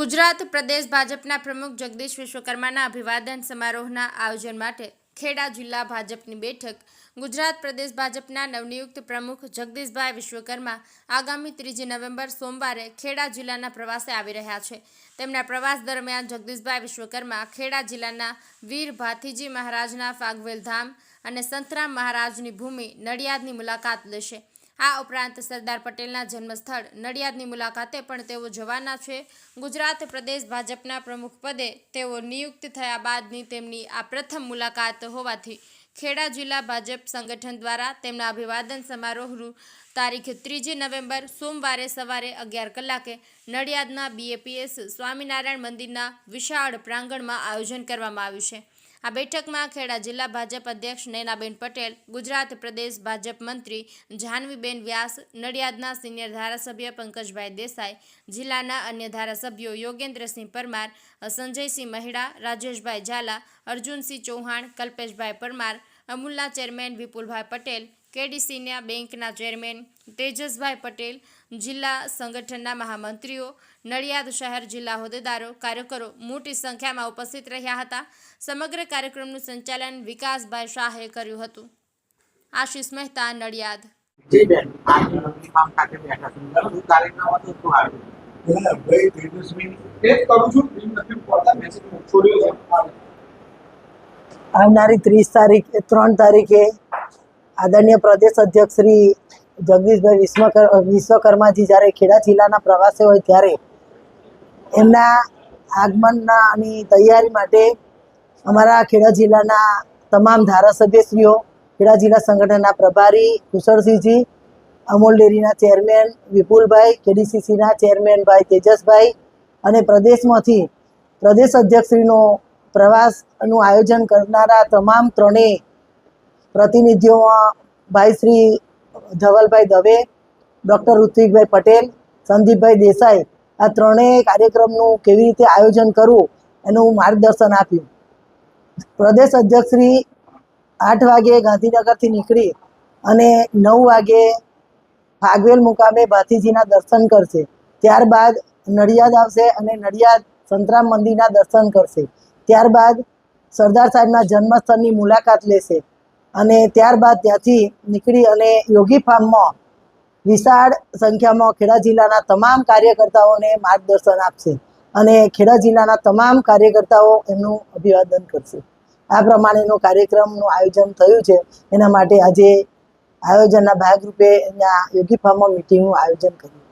ગુજરાત પ્રદેશ ભાજપના પ્રમુખ જગદીશ વિશ્વકર્માના અભિવાદન સમારોહના આયોજન માટે ખેડા જિલ્લા ભાજપની બેઠક. ગુજરાત પ્રદેશ ભાજપના નવનિયુક્ત પ્રમુખ જગદીશભાઈ વિશ્વકર્મા આગામી ત્રીજી નવેમ્બર સોમવારે ખેડા જિલ્લાના પ્રવાસે આવી રહ્યા છે. તેમના પ્રવાસ દરમિયાન જગદીશભાઈ વિશ્વકર્મા ખેડા જિલ્લાના વીર ભાથીજી મહારાજના ફાગવેલ ધામ અને સંતરામ મહારાજની ભૂમિ નડિયાદની મુલાકાત લેશે. આ ઉપરાંત સરદાર પટેલના જન્મસ્થળ નડિયાદની મુલાકાતે પણ તેઓ જવાના છે. ગુજરાત પ્રદેશ ભાજપના પ્રમુખ પદે તેઓ નિયુક્ત થયા બાદની તેમની આ પ્રથમ મુલાકાત હોવાથી ખેડા જિલ્લા ભાજપ સંગઠન દ્વારા તેમના અભિવાદન સમારોહનું તારીખ ત્રીજી નવેમ્બર સોમવારે સવારે અગિયાર કલાકે નડિયાદના બીએપીએસ સ્વામિનારાયણ મંદિરના વિશાળ પ્રાંગણમાં આયોજન કરવામાં આવ્યું છે. આ બેઠકમાં ખેડા જિલ્લા ભાજપ અધ્યક્ષ નૈનાબેન પટેલ, ગુજરાત પ્રદેશ ભાજપ મંત્રી જાહ્નવીબેન વ્યાસ, નડિયાદના સિનિયર ધારાસભ્ય પંકજભાઈ દેસાઈ, જિલ્લાના અન્ય ધારાસભ્યો યોગેન્દ્રસિંહ પરમાર, સંજયસિંહ મહેડા, રાજેશભાઈ ઝાલા, અર્જુનસિંહ ચૌહાણ, કલ્પેશભાઈ પરમાર, અમૂલના ચેરમેન વિપુલભાઈ પટેલ કેડીસીના બેંકના ચેરમેન તેજસભાઈ પટેલ જિલ્લા સંગઠનના મહામંત્રીઓ નડિયાદ શહેર જિલ્લા હોદ્દેદારો કાર્યકરો મોટી સંખ્યામાં ઉપસ્થિત રહ્યા હતા. સમગ્ર કાર્યક્રમનું સંચાલન વિકાસભાઈ શાહે કર્યું હતું. આશીષ મહેતા નડિયાદ. જી બેન આજની નવમી ફાર્મ ખાતે બેઠા છું. શું કાર્યક્રમ હતો ના, ભાઈ તેજસ્વી એક કરું છું. એ નથી પડતા મેસેજ છોડ્યો છે. આવનારી ત્રીસ તારીખે ત્રણ તારીખે આદરણીય પ્રદેશ અધ્યક્ષ શ્રી જગદીશભાઈ વિશ્વકર, વિશ્વકર્માજી જ્યારે ખેડા જિલ્લાના પ્રવાસે હોય ત્યારે એમના આગમનના તૈયારી માટે અમારા ખેડા જિલ્લાના તમામ ધારાસભ્યશ્રીઓ, ખેડા જિલ્લા સંગઠનના પ્રભારી કુશળસિંહજી, અમૂલ ડેરીના ચેરમેન વિપુલભાઈ, કેડીસીસીના ચેરમેન ભાઈ તેજસભાઈ અને પ્રદેશમાંથી પ્રદેશ અધ્યક્ષશ્રીનો પ્રવાસનું આયોજન કરનારા તમામ ત્રણેય પ્રતિનિધિઓમાં ભાઈ શ્રી ધવલભાઈ દવે, ડૉક્ટર ઋત્વિકભાઈ પટેલ, સંદીપભાઈ દેસાઈ, આ ત્રણેય કાર્યક્રમનું કેવી રીતે આયોજન કરવું એનું માર્ગદર્શન આપ્યું. પ્રદેશ અધ્યક્ષશ્રી આઠ વાગે ગાંધીનગરથી નીકળી અને નવ વાગે ફાગવેલ મુકામે ભાતીજીના દર્શન કરશે. ત્યારબાદ નડિયાદ આવશે અને નડિયાદ સંતરામ મંદિરના દર્શન કરશે. ત્યારબાદ સરદાર સાહેબના જન્મસ્થળની મુલાકાત લેશે. અને ત્યારબાદ ત્યાંથી નીકળી અને યોગી ફાર્મમાં વિશાળ સંખ્યામાં ખેડા જિલ્લાના તમામ કાર્યકર્તાઓને માર્ગદર્શન આપશે અને ખેડા જિલ્લાના તમામ કાર્યકર્તાઓ એમનું અભિવાદન કરશે. આ પ્રમાણેનો કાર્યક્રમનું આયોજન થયું છે. એના માટે આજે આયોજનના ભાગરૂપે અહીંયા યોગી ફાર્મમાં મિટિંગનું આયોજન કર્યું.